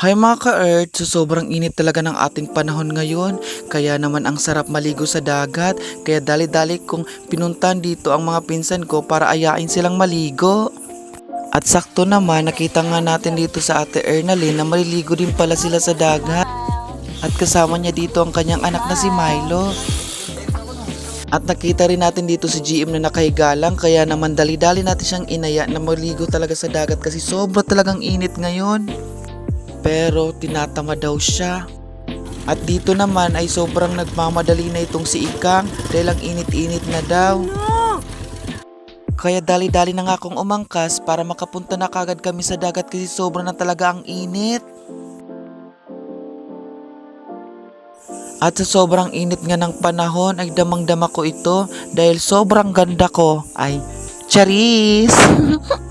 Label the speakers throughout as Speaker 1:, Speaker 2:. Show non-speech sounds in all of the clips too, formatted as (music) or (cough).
Speaker 1: Hi mga ka-Earth, so sobrang init talaga ng ating panahon ngayon. Kaya naman ang sarap maligo sa dagat. Kaya dali-dali kong pinuntan dito ang mga pinsan ko para ayain silang maligo. At sakto naman, nakita nga natin dito sa ate Ernalyn na maliligo din pala sila sa dagat. At kasama niya dito ang kanyang anak na si Milo. At nakita rin natin dito si GM na nakahiga lang kaya naman dali-dali natin siyang inaya na maligo talaga sa dagat kasi sobra talagang init ngayon. Pero tinatama daw siya. At dito naman ay sobrang nagmamadali na itong si Ikang dahil ang init-init na daw. Kaya dali-dali na nga akong umangkas para makapunta na kagad kami sa dagat kasi sobra na talaga ang init. At sa sobrang init nga ng panahon ay damang-dama ko ito dahil sobrang ganda ko ay charis! (laughs)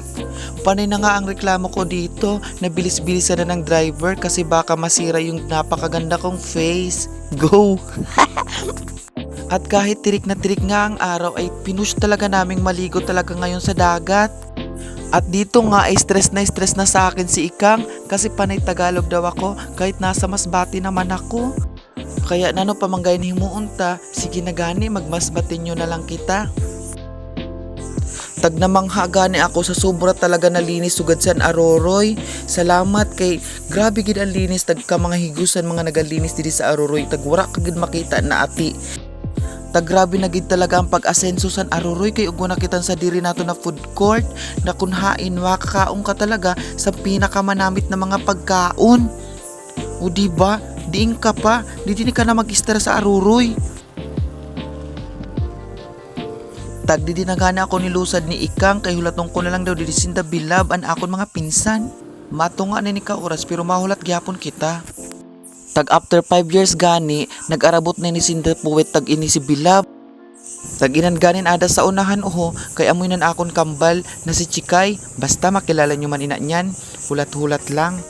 Speaker 1: Panay na nga ang reklamo ko dito na bilis-bilisan na ng driver kasi baka masira yung napakaganda kong face. Go! (laughs) At kahit tirik na tirik nga ang araw ay pinush talaga naming maligo talaga ngayon sa dagat. At dito nga ay stress na stress na sa akin si Ikang kasi panay Tagalog daw ako kahit nasa masbati naman ako. Kaya nano pamanggayin himuunta, sige na gani magmasbatin nyo na lang kita. Tag namangha gani ako sa sobra talaga na linis sugad san Aroroy. Salamat kay grabe gid ang linis tag ka mga higusan mga nagalinis diri sa Aroroy tag wara ka gid makita na ati. Tag grabe na gid talaga ang pag-asenso san Aroroy kay ug nakitan sa diri nato na food court na kunhain makakaon ka talaga sa pinakamanamit na mga pagkaon. O di ba? Diin ka pa, di ka na mag-istra sa Aruroy. Tag di dinagana ako nilusad ni Ikang kay hulatong ko na lang daw di sinda bilab an akon mga pinsan. Mato nga ni ka oras pero mahulat gyapon kita. Tag after 5 years gani, nag-arabot na ni Sinda Puwet tag ini si Bilab. Tag inan ganin ada sa unahan uho, kay amoy nan akon kambal na si Chikay, basta makilala nyo man ina niyan, hulat-hulat lang.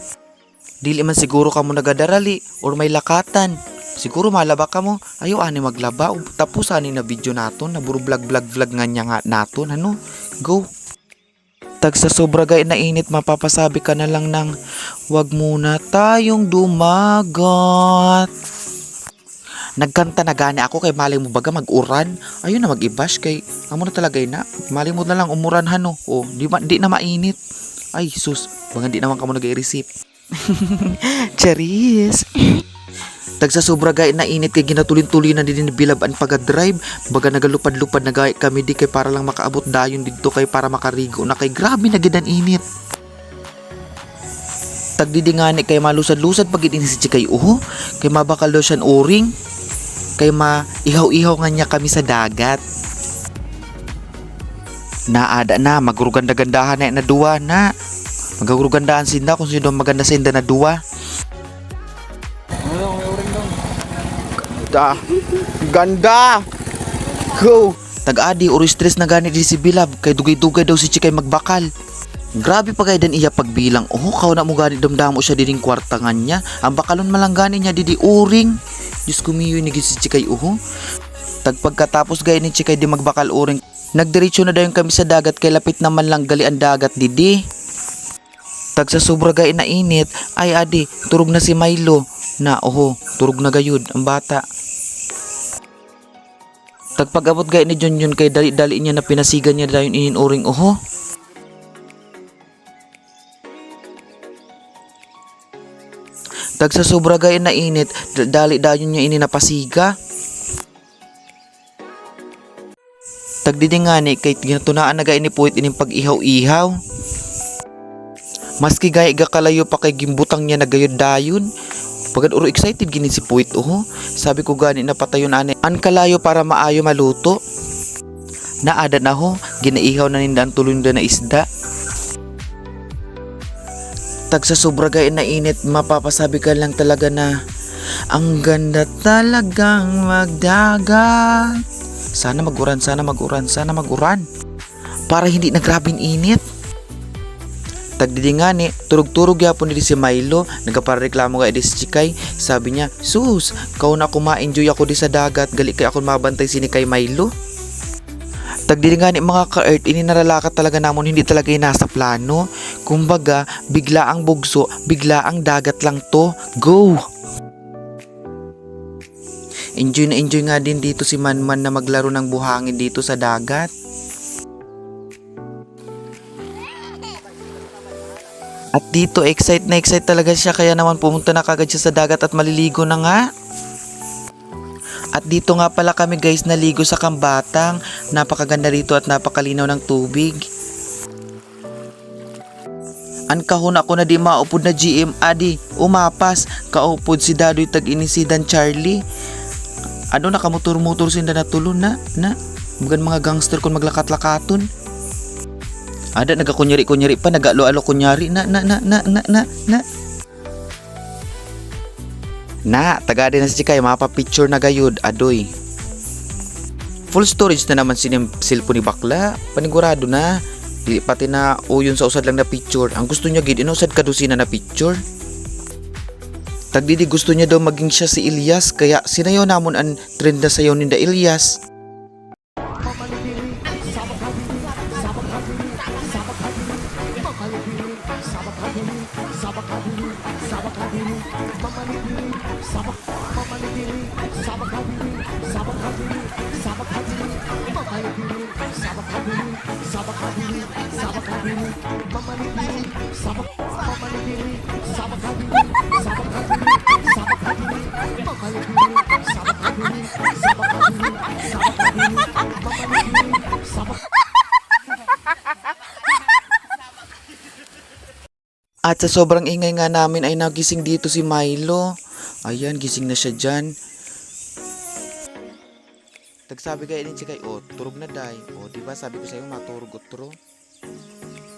Speaker 1: Dili man siguro kamo nagadarali or may lakatan. Siguro malaba ka mo. Ayaw ani maglaba. ug Tapos ani na video naton. Naburo vlog vlog vlog nga niya nga naton. Ano? Go. Tag sa sobra gay na init mapapasabi ka na lang ng wag muna tayong dumagat. Nagkanta na gani ako kay malay mo baga mag-uran. Ayun na mag-ibash kay amo na talaga na. Malay mo na lang umuran hano. O di, ma, di na mainit. Ay sus, baka di naman kamo nag-i-receive. (laughs) Charis. (laughs) Tagsa sobra gay na init kay ginatulin-tulin na din Bilab ang pag-drive. Baga nagalupad-lupad na gay kami di kay para lang makaabot dayon dito kay para makarigo na kay grabe na gid ang init. Tagdidingani kay malusad-lusad pag ini si Chikay uho. Kay mabakal daw siyan uring. Kay ma ihaw-ihaw nga niya kami sa dagat. Naada na, maguruganda-gandahan na duwa na. Magagurugandaan sinda kung sino maganda sinda na duwa. Ganda. Ganda. Go. Tag-adi or stress na gani di si Bilab kay dugay-dugay daw si Chikay magbakal. Grabe pa kay dan iya pagbilang. Oh, kaw na mo gani damdamo siya dining kwartangan niya. Ang bakalon malang gani niya didi uring. Diyos kumiyo ni si Chikay uho. Tag pagkatapos gay ni Chikay di magbakal uring. Nagdiretso na dayon kami sa dagat kay lapit naman lang gali ang dagat didi. Tag sa sobra gay na init, ay adi, turog na si Milo. Na, oho, turog na gayud ang bata. Tag pag-abot gay ni John yun kay dali-dali niya na pinasigan niya dayon ininuring oho. Tag sa sobra gay na init, dali dayon niya ini napasiga. Tag didingani kay ginatunaan na gay ni puwit ining pag-ihaw-ihaw. Maski gaya ga kalayo pa kay gimbutang niya nagayod dayon. Pagad uro excited gini si Puwit oh. Sabi ko gani na patayon ani an kalayo para maayo maluto. Naada na ho, ginaihaw na nindan tulon na isda. Tag sa sobra gaya na init, mapapasabi ka lang talaga na ang ganda talagang magdagat. Sana maguran, sana maguran, sana maguran. Para hindi na grabing init. Tagdidingani, turog-turog yapon diri si Milo, nagapareklamo nga di si Chikay. Sabi niya, "Sus, kau na kuma-enjoy ako di sa dagat, gali kay ako mabantay sini kay Milo." Tagdidingani mga ka-earth, ini naralakat talaga namon hindi talaga nasa plano. Kumbaga, bigla ang bugso, bigla ang dagat lang to. Go! Enjoy na enjoy nga din dito si Manman na maglaro ng buhangin dito sa dagat. At dito, excite na excite talaga siya kaya naman pumunta na kagad siya sa dagat at maliligo na nga. At dito nga pala kami guys naligo sa kambatang. Napakaganda rito at napakalinaw ng tubig. An kahon ako na di maupod na GM adi umapas kaupod si Dadoy tag inisidan Charlie. Ano nakamotor-motor sinda na tulon na na Bugan mga gangster kon maglakat-lakaton. Ada nagakunyari-kunyari pa nagalo-alo kunyari na na na na na na na. Na, taga din na si Chikay, mapapicture na gayud, adoy. Full storage na naman sinim cellphone ni Bakla. Panigurado na. Dili pati na uyon sa usad lang na picture. Ang gusto niya gid inusad kadusina na picture. Tagdidi gusto niya daw maging siya si Ilyas kaya sinayaw namon ang trend na sayaw ninda Ilyas. sabakadili, sabakadili, sabakadili, mamanidili, sabak, mamanidili, sabakadili, sabakadili, sabakadili, mamanidili, sabakadili, sabakadili, sabakadili, mamanidili, sabak, mamanidili, sabakadili, sabakadili, sabakadili, mamanidili, sabakadili, sabakadili, At sa sobrang ingay nga namin ay nagising dito si Milo. Ayan, gising na siya dyan. Tagsabi kaya din si kay, oh, turog na day. Oh, di ba sabi ko sa'yo, maturog utro.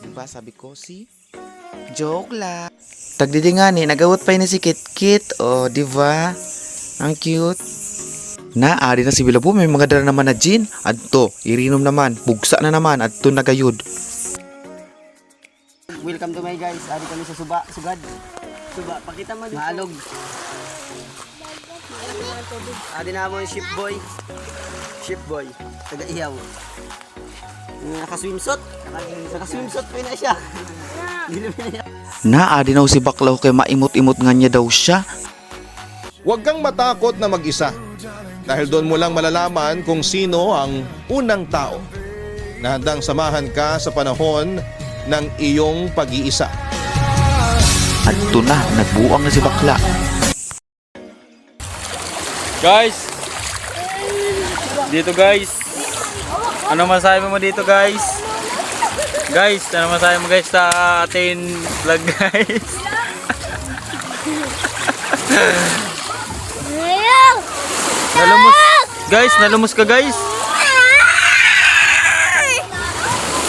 Speaker 1: Di ba sabi ko, si? Joke lang. Tagdidi nga ni, nagawat pa yun si Kit Kit. Oh, di ba? Ang cute. Na, ari na si Bilabo, may mga dala naman na gin. Adto, irinom naman, bugsa na naman, adto nagayod.
Speaker 2: Welcome to my guys. Ari kami sa Suba, Sugad. Suba, pakita mo dito. Maalog. Ari na mo yung ship boy. Ship boy. Taga ihaw. Naka-swimsuit. Naka-swimsuit pa na siya. Na
Speaker 1: adi na si Baklaw kay maimot-imot nga niya daw siya.
Speaker 3: Huwag kang matakot na mag-isa dahil doon mo lang malalaman kung sino ang unang tao na handang samahan ka sa panahon ng iyong pag-iisa.
Speaker 1: At ito na, nagbuang na si Bakla.
Speaker 4: Guys! Dito guys! Ano masabi mo dito guys? Guys, ano masabi mo guys sa atin vlog guys? nalumos Guys, nalumos ka guys?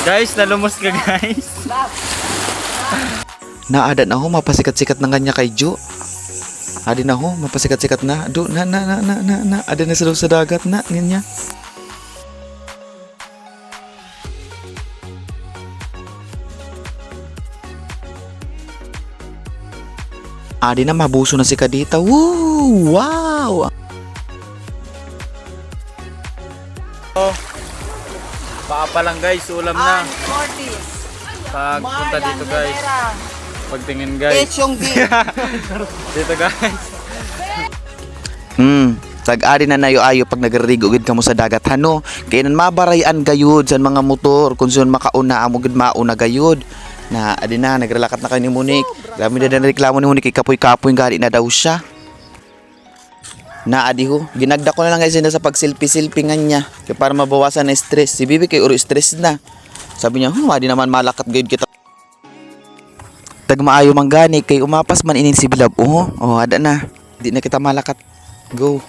Speaker 4: Guys, nalumos ka guys? (laughs)
Speaker 1: Naada na ho, mapasikat-sikat na kanya kay Jo. Adi na ho, mapasikat-sikat na. Do, na, na, na, na, na, na. Adi na sila sa dagat na, ganyan. Adi na, mabuso na si Kadita. Woo! Wow!
Speaker 4: Paapa lang guys, ulam na. Pag punta dito guys. Pagtingin guys. (laughs) Dito guys.
Speaker 1: Hmm, tag-ari na nayo-ayo pag nagririgo gid kamo sa dagat hano. Kaya nan mabarayan gayud sa mga motor kung saan makauna amo gid mauna gayud. Na adi na nagrelakat na kay ni Monique. Grabe na din reklamo ni Monique kay kapoy-kapoy gali na daw siya. Na adi ho, ginagda ko na lang guys na sa pagsilpi-silpi nga niya kaya para mabawasan na stress. Si Bibi kay uro stress na. Sabi niya, "Hmm, adi naman malakat gayud kita." Tag maayo man gani kay umapas man inin si Bilab. Oh, oh ada na. Di na kita malakat. Go.